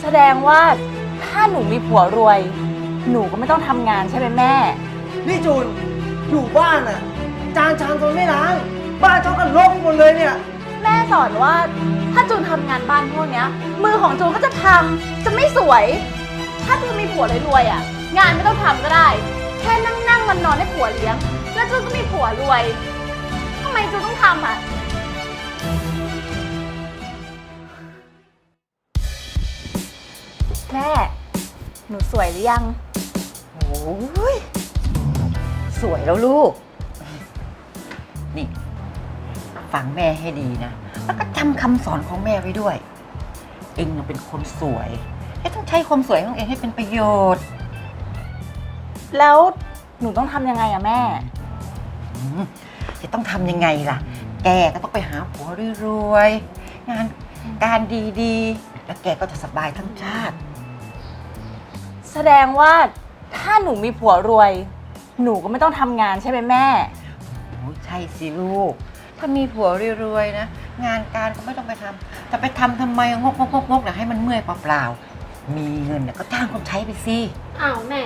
แสดงว่าถ้าหนูมีผัวรวย หนูก็ไม่ต้องทำงานใช่ไหมแม่ นี่จูนอยู่บ้านอะ จานชามจูนไม่ล้าง บ้านเจ้ากันรกหมดเลยเนี่ย แม่สอนว่าถ้าจูนทำงานบ้านพวกเนี้ย มือของจูนก็จะพังจะไม่สวย ถ้าจูนมีผัวรวยๆอะ งานไม่ต้องทำก็ได้ แค่นั่งนั่งนอนนอนๆให้ผัวเลี้ยง แล้วจูนก็มีผัวรวยทำไมจูนต้องทำอะ แม่ หนูสวยหรือยัง โอ้ยสวยแล้วลูก นี่ ฟังแม่ให้ดีนะ แล้วก็จำคำสอนของแม่ไว้ด้วย เองน่ะเป็นคนสวยเองต้องใช้ความสวยของเองให้เป็นประโยชน์ แล้วหนูต้องทำยังไงอะแม่ อืมจะต้องทำยังไงล่ะ แกก็ต้องไปหาผัวรวยๆ งานการดีๆ แล้วแกก็จะสบายทั้งชาติ แสดงว่าถ้าหนูมีผัวรวย หนูก็ไม่ต้องทำงานใช่ไหมแม่ โอ้ใช่สิลูก ถ้ามีผัวรวยๆนะ งานการก็ไม่ต้องไปทำจะไปทำทำไมงกงกงกนะให้มันเมื่อยเปล่าๆ มีเงินเนี่ยก็จ้างคนใช้ไปสิ อ้าวแม่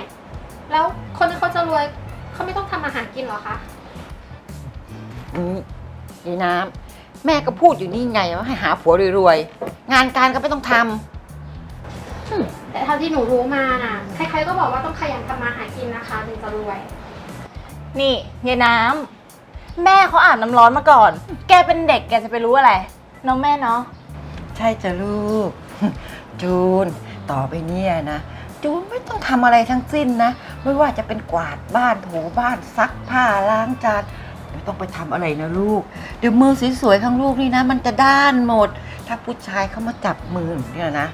แล้วคนที่เขาจะรวยเขาไม่ต้องทำอาหารกินเหรอคะ อืมยายน้ำแม่ก็พูดอยู่นี่ไงว่าให้หาผัวรวยๆ งานการก็ไม่ต้องทำ แต่เท่าที่หนูรู้มาน่ะใครๆก็บอกว่าต้องขยันทำมาหากินนะคะถึงจะรวย นี่ยายน้ำแม่เขาอาบน้ำร้อนมาก่อน แกเป็นเด็กแกจะไปรู้อะไรเน้องแม่เนาะ ใช่จ้ะลูก จูน ต่อไปเนี่ยนะ จูนไม่ต้องทำอะไรทั้งสิ้นนะ ไม่ว่าจะเป็นกวาดบ้านถูบ้านซักผ้าล้างจานไม่ต้องไปทำอะไรนะลูก เดี๋ยวมือสวยๆข้างลูกนี่นะ มันจะด้านหมด ถ้าผู้ชายเขามาจับมือเนี่ยนะ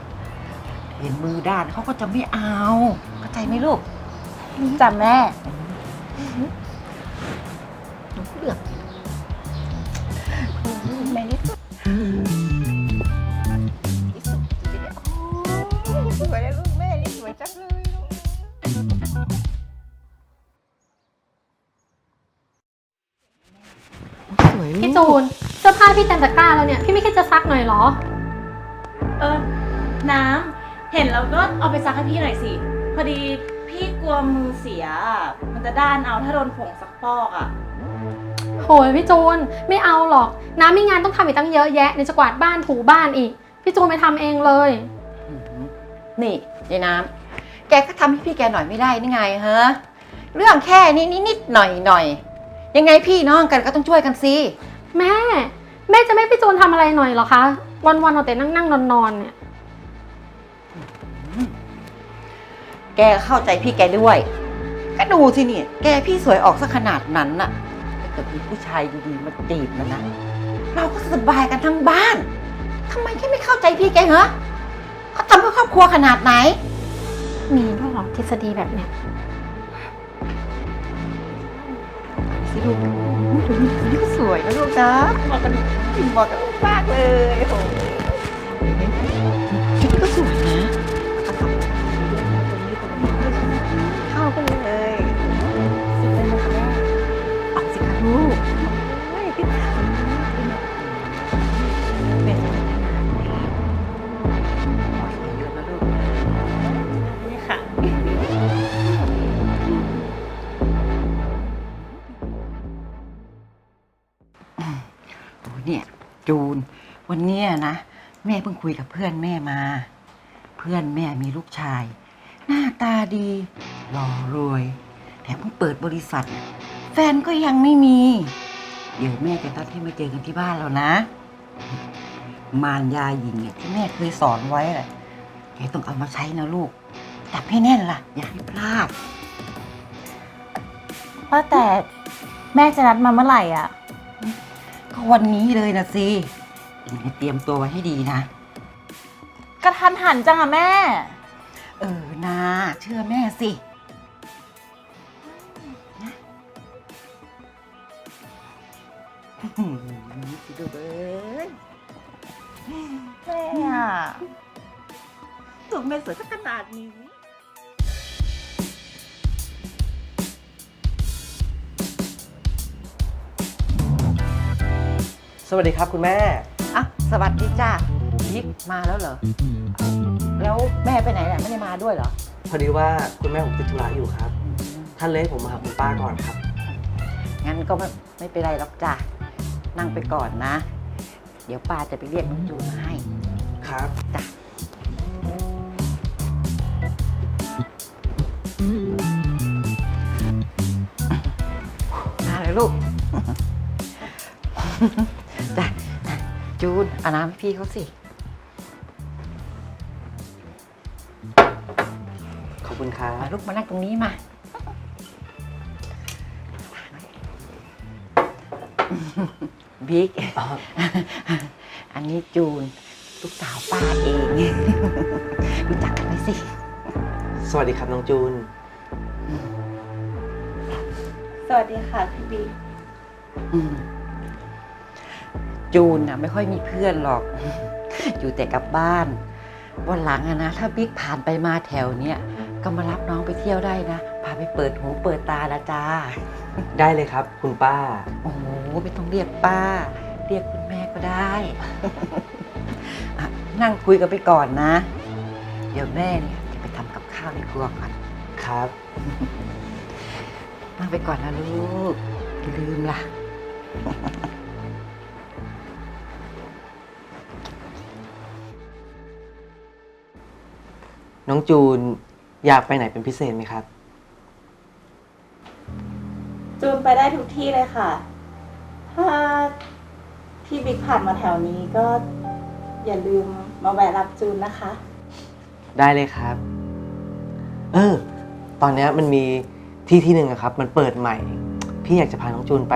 เห็นมือด้านเขาก็จะไม่เอาเข้าใจไหมลูกจ้ะแม่ หนูเลือกแม่นี่สุดที่สุดทีเดียวโอ้ยสวยเลยลูกแม่นี่สวยจังเลยลูกสวยพี่จูนเสื้อผ้าพี่เต็มตะกร้าแล้วเนี่ย พี่ไม่คิดจะซักหน่อยเหรอ เออ น้ำ เห็นแล้วก็เอาไปซักให้พี่หน่อยสิ พอดีพี่กลัวมือเสียอะมันจะด้านเอาถ้าโดนผงซักฟอกอะ โหยพี่จูนไม่เอาหรอก น้ำมีงานต้องทำอีกตั้งเยอะแยะในจะกวาดบ้านถูบ้านอีก พี่จูนไปทำเองเลย นี่ยายน้ำแกก็ทำให้พี่แกหน่อยไม่ได้นี่ไงฮะเรื่องแค่นี้นิดๆหน่อยหน่อยๆยังไงพี่น้องกันก็ต้องช่วยกันสิแม่ แม่จะไม่ให้พี่จูนทำอะไรหน่อยเหรอคะ วันๆเอาแต่นั่งนั่งนอนนอนๆเนี่ย แกเข้าใจพี่แกด้วยก็ดูสิเนี่ย แกพี่สวยออกซะขนาดนั้นน่ะถ้าเกิดมีผู้ชายดีๆมาจีบนะนะ เราก็สบายกันทั้งบ้าน ทำไมแกไม่เข้าใจพี่แกเหรอเขาทำเพื่อครอบครัวขนาดไหน มีด้วยเหรอทฤษฎีแบบเนี้ยสิลูกดูนี่ก็สวยนะลูกนะเหมาะกับเหมาะกับลูกมากเลยโอ้โห เพิ่งคุยกับเพื่อนแม่มา เพื่อนแม่มีลูกชาย หน้าตาดีหล่อรวย แถมเพิ่งเปิดบริษัท แฟนก็ยังไม่มี เดี๋ยวแม่จะนัดให้มาเจอกันที่บ้านแล้วนะ มารยาหญิงเนี่ยที่แม่เคยสอนไว้แหละแกต้องเอามาใช้นะลูกจับให้แน่นล่ะ อย่าให้พลาด ว่าแต่แม่จะนัดมาเมื่อไหร่อะ ก็วันนี้เลยนะสิ เองให้เตรียมตัวไว้ให้ดีนะ กระทันหันจังอะแม่ เออนาเชื่อแม่สินะอื้อหือสิลูกเอ้ยแม่อะตัวแม่สวยสักขนาดนี้ สวัสดีครับคุณแม่ อะสวัสดีจ้ายิกมาแล้วเหรอ แล้วแม่ไปไหนแหละไม่ได้มาด้วยเหรอ พอดีว่าคุณแม่ผมติดธุระอยู่ครับ ท่านเลยให้ผมมาหาคุณป้าก่อนครับ งั้นก็ไม่ไม่เป็นไรหรอกจ้ะนั่งไปก่อนนะ เดี๋ยวป้าจะไปเรียกน้องจูนมาให้ ครับ จ้ะ มาเลยลูก จ้ะจูนเอาน้ำให้พี่เขาสิ ขอบคุณครับมาลูกมานั่งตรงนี้มา บิ๊ก อ๋ออันนี้จูน ลูกสาวป้าเอง รู้จักกันไหมสิ สวัสดีครับน้องจูน สวัสดีค่ะพี่บิ๊กอืม จูนน่ะไม่ค่อยมีเพื่อนหรอก อยู่แต่กับบ้าน วันหลังอะนะ ถ้าบิ๊กผ่านไปมาแถวเนี้ยก็มารับน้องไปเที่ยวได้นะ พาไปเปิดหูเปิดตาละจ้า ได้เลยครับ คุณป้า โอ้โหไม่ต้องเรียกป้า เรียกคุณแม่ก็ได้อะนั่งคุยกันไปก่อนนะ เดี๋ยวแม่เนี่ยจะไปทำกับข้าวในครัวก่อน ครับ นั่งไปก่อนนะลูกอย่าลืมล่ะ น้องจูนอยากไปไหนเป็นพิเศษไหมครับ จูนไปได้ทุกที่เลยค่ะ ถ้าพี่บิ๊กผ่านมาแถวนี้ก็อย่าลืมมาแวะรับจูนนะคะ ได้เลยครับ เออ ตอนเนี้ยมันมีที่ที่หนึ่งอะครับ มันเปิดใหม่ พี่อยากจะพาน้องจูนไป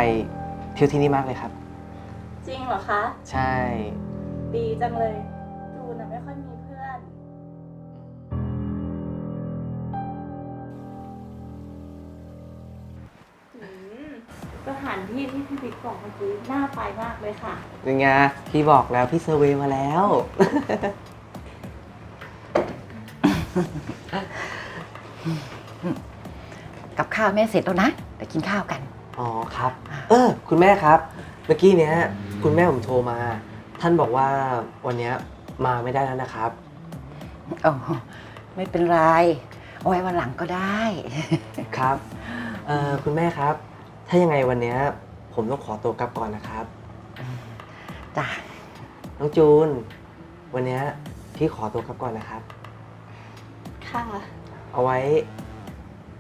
เที่ยวที่นี่มากเลยครับ จริงเหรอคะ ใช่ ดีจังเลย สถานที่ที่พี่บิ๊กบอกเมื่อกี้น่าไปมากเลยค่ะ ยังไงพี่บอกแล้วพี่เซอร์เวย์มาแล้ว กับข้าวแม่เสร็จแล้วนะเดี๋ยวกินข้าวกัน อ๋อครับ เออ คุณแม่ครับ เมื่อกี้เนี้ย คุณแม่ผมโทรมา ท่านบอกว่าวันเนี้ยมาไม่ได้แล้วนะครับ โอ้ไม่เป็นไร เอาไว้วันหลังก็ได้ ครับเอ่อคุณแม่ครับ ถ้ายังไงวันเนี้ยผมต้องขอตัวกลับก่อนนะครับ จ้ะน้องจูน วันเนี้ยพี่ขอตัวกลับก่อนนะครับ ค่ะ เอาไว้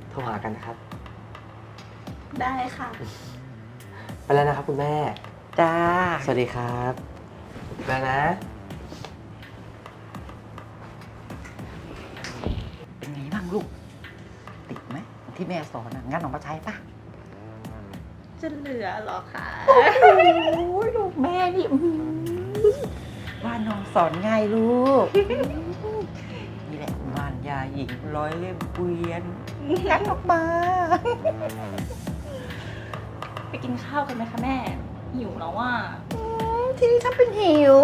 โทรหากันนะครับ ได้ค่ะ ไปแล้วนะครับคุณแม่ จ้า สวัสดีครับไปแล้วนะ เป็นไงบ้างลูก ติดไหมที่แม่สอนอะงั้นออกมาใช้ปะ จะเหลือเหรอคะโอ้ยลูกแม่นี่อื้อหือว่าน้องสอนง่ายลูกนี่แหละมารยาหญิงร้อยเล่มเกวียนงั้นออกมา ไปกินข้าวกันไหมคะแม่ หิวแล้วว่า ทีนี้ถ้าเป็นหิว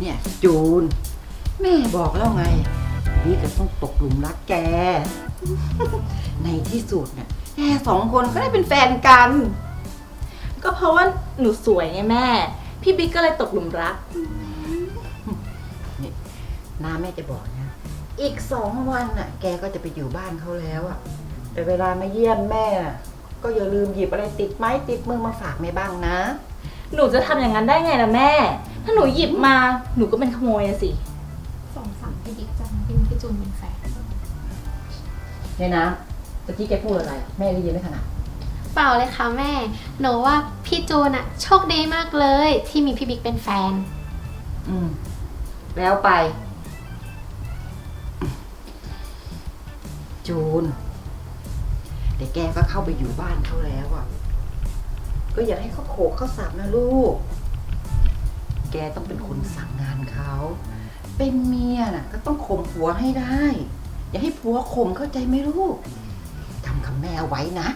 เนี่ย จูน แม่บอกแล้วไงพี่ก็ต้องตกหลุมรักแก ในที่สุดเนี่ยแกสองคนก็ได้เป็นแฟนกัน ก็เพราะว่าหนูสวยไงแม่ พี่บิ๊กก็เลยตกหลุมรักน้าแม่จะบอกนะ อีกสองวันน่ะ แกก็จะไปอยู่บ้านเขาแล้วอะแต่เวลามาเยี่ยมแม่น่ะก็อย่าลืมหยิบอะไรติดไม้ติดมือมาฝากแม่บ้างนะ หนูจะทำอย่างนั้นได้ไงล่ะแม่ ถ้าหนูหยิบมาหนูก็เป็นขโมยอะสิ สองสามพี่บิ๊กจังพี่พี่จูนเป็นแฟนเนี่ยนะเมื่อกี้แกพูดอะไร แม่ได้ยินไหมขนาดเปล่าเลยค่ะแม่ หนูว่าพี่จูนอะโชคดีมากเลย ที่มีพี่บิ๊กเป็นแฟน อืม แล้วไป จูนเดี๋ยวแกก็เข้าไปอยู่บ้านเขาแล้วอะ ก็อย่าให้เขาโขกเขาสับนะลูก แกต้องเป็นคนสั่งงานเขา เป็นเมียน่ะ ก็ต้องข่มผัวให้ได้ อย่าให้ผัวข่มเข้าใจไหมลูกจำคำแม่เอาไว้นะ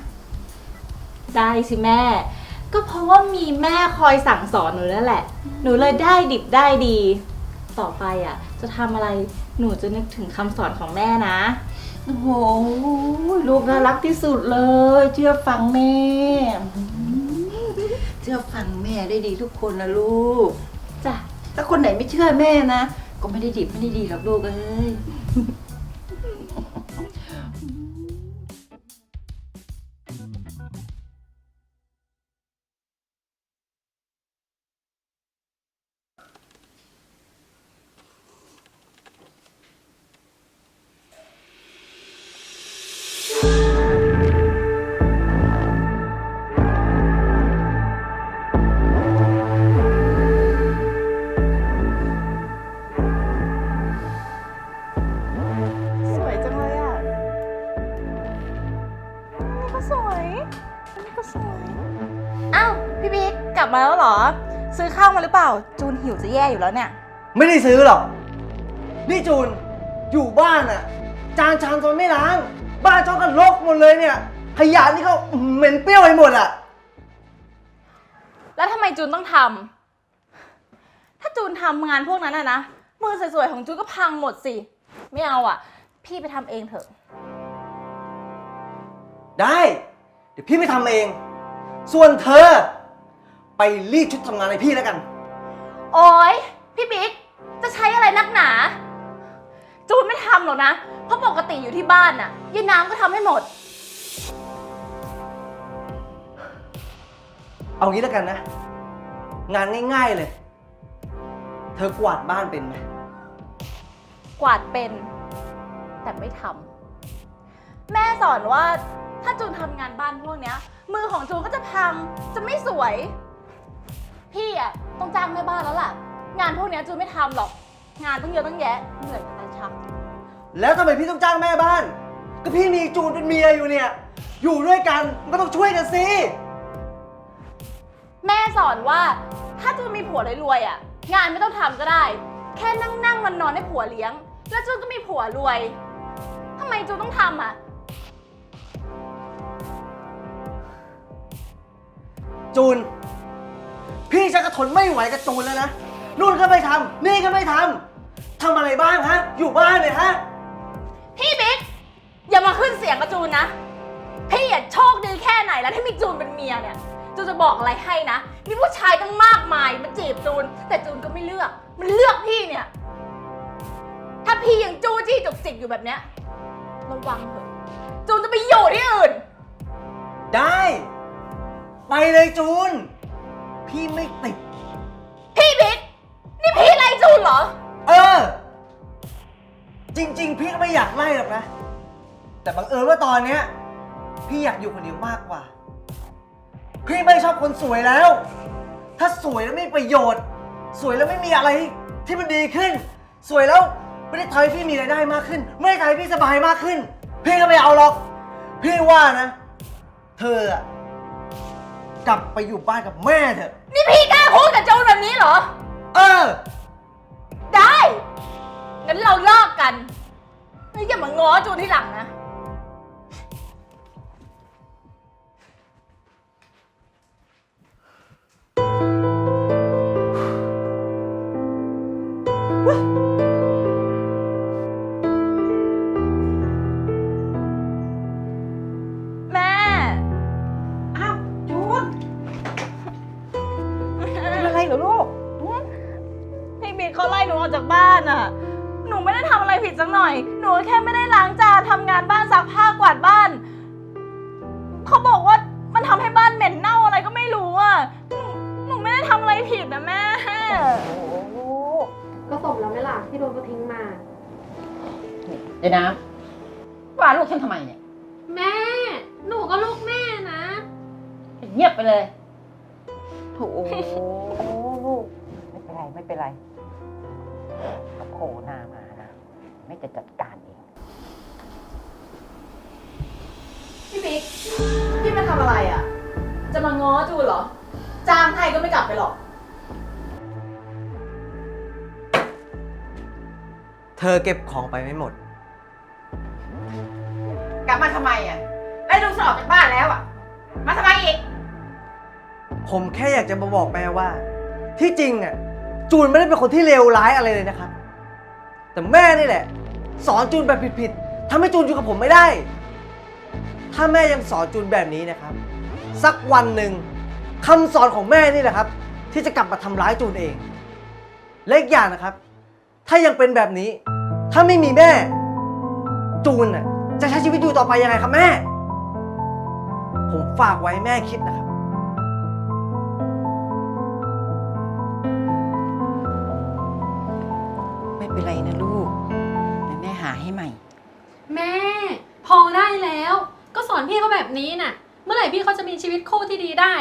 ได้สิแม่ ก็เพราะว่ามีแม่คอยสั่งสอนหนูนั่นแหละ หนูเลยได้ดิบได้ดี ต่อไปอะ จะทำอะไรหนูจะนึกถึงคำสอนของแม่นะอโอ้โหลูกน่ารักที่สุดเลย เชื่อฟังแม่ เชื่อฟังแม่ได้ดีทุกคนนะลูก จ้ะถ้าคนไหนไม่เชื่อแม่นะ ก็ไม่ได้ดีไม่ได้ดีหรอกลูกเอ้ย ล่า จูนหิวจะแย่อยู่แล้วเนี่ย ไม่ได้ซื้อหรอก นี่จูน อยู่บ้านอะจานชามจนไม่ล้าง บ้านช่องกันรกหมดเลยเนี่ย ขยะนี่ก็เหม็นเปรี้ยวไปหมดอะแล้วทำไมจูนต้องทำ ถ้าจูนทำงานพวกนั้นอะนะ มือสวยๆของจูนก็พังหมดสิ ไม่เอาอะพี่ไปทำเองเถอะ ได้ เดี๋ยวพี่ไปทำเอง ส่วนเธอ ไปรีดชุดทำงานให้พี่แล้วกัน โอ๊ย พี่บิ๊ก จะใช้อะไรนักหนา จูนไม่ทำหรอกนะ เพราะปกติอยู่ที่บ้านน่ะยายน้ำก็ทำให้หมด เอางี้แล้วกันนะ งานง่าย ๆเลย เธอกวาดบ้านเป็นไหมกวาดเป็น แต่ไม่ทำแม่สอนว่าถ้าจูนทำงานบ้านพวกเนี้ย มือของจูนก็จะพังจะไม่สวย พี่อะ ต้องจ้างแม่บ้านแล้วล่ะ งานพวกเนี้ยจูนไม่ทำหรอก งานต้องเยอะต้องแยะเหนื่อยจะตายชัก แล้วทำไมพี่ต้องจ้างแม่บ้าน ก็พี่มีจูนเป็นเมียอยู่เนี่ย อยู่ด้วยกันก็ต้องช่วยกันสิ แม่สอนว่าถ้าจูนมีผัวรวยๆอะ งานไม่ต้องทำก็ได้ แค่นั่งนั่งนอนนอนๆให้ผัวเลี้ยง แล้วจูนก็มีผัวรวยทำไมจูนต้องทำอะ จูน พี่ชักกระทนไม่ไหวกับจูนแล้วนะนู่นก็ไม่ทำนี่ก็ไม่ทำทำอะไรบ้างฮะ อยู่บ้านเนี่ยฮะ พี่บิ๊กอย่ามาขึ้นเสียงกับจูนนะ พี่อะโชคดีแค่ไหนแล้วที่มีจูนเป็นเมียเนี่ยจูนจะบอกอะไรให้นะ มีผู้ชายตั้งมากมายมาจีบจูน แต่จูนก็ไม่เลือก มันเลือกพี่เนี่ย ถ้าพี่ยังจู้จี้จุกจิกอยู่แบบเนี้ยระวังเถอะจูนจะไปอยู่ที่อื่น ได้ ไปเลยจูน พี่ไม่ติด พี่บิ๊กนี่พี่ไล่จูนเหรอ เออ จริง ๆ พี่ก็ไม่อยากไล่หรอกนะ แต่บังเอิญว่าตอนเนี้ย พี่อยากอยู่คนเดียวมากกว่า พี่ไม่ชอบคนสวยแล้ว ถ้าสวยแล้วไม่มีประโยชน์ สวยแล้วไม่มีอะไรที่มันดีขึ้น สวยแล้วไม่ได้ทำให้พี่มีรายได้มากขึ้น ไม่ได้ทำให้พี่สบายมากขึ้น พี่ก็ไม่เอาหรอก พี่ว่านะ เธออะ กลับไปอยู่บ้านกับแม่เถอะ นี่พี่กล้าพูดกับจูนแบบนี้เหรอ เออ ได้ งั้นเราเลิกกันแล้วอย่ามาง้อจูนที่หลังนะ นะแม่โอ้ก็สมแล้วไหมล่ะที่โดนเขาทิ้งมา เดี๋ยวนะว่าลูกฉันทำไมเนี่ยแม่ หนูก็ลูกแม่นะ เงียบไปเลยโถลูกไม่เป็นไร ไม่เป็นไรก็โผล่หน้ามานะไม่จะจัดการเอง พี่บิ๊ก พี่มาทำอะไรอะ จะมาง้อจูนเหรอ จ้างให้ก็ไม่กลับไปหรอก เธอเก็บของไปไม่หมด กลับมาทำไมอะไล่ลูกฉันออกจากบ้านแล้วอะ มาทำไมอีก ผมแค่อยากจะมาบอกแม่ว่า ที่จริงอะจูนไม่ได้เป็นคนที่เลวร้ายอะไรเลยนะครับ แต่แม่นี่แหละ สอนจูนแบบผิดๆทำให้จูนอยู่กับผมไม่ได้ ถ้าแม่ยังสอนจูนแบบนี้นะครับ สักวันหนึ่งคำสอนของแม่นี่แหละครับ ที่จะกลับมาทำร้ายจูนเอง และอีกอย่างนะครับ ถ้ายังเป็นแบบนี้ ถ้าไม่มีแม่ จูนน่ะจะใช้ชีวิตอยู่ต่อไปยังไงครับแม่ ผมฝากไว้ให้แม่คิดนะครับ ไม่เป็นไรนะลูกเดี๋ยวแม่หาให้ใหม่ แม่ พอได้แล้ว ก็สอนพี่เขาแบบนี้น่ะ เมื่อไหร่พี่เขาจะมีชีวิตคู่ที่ดีได้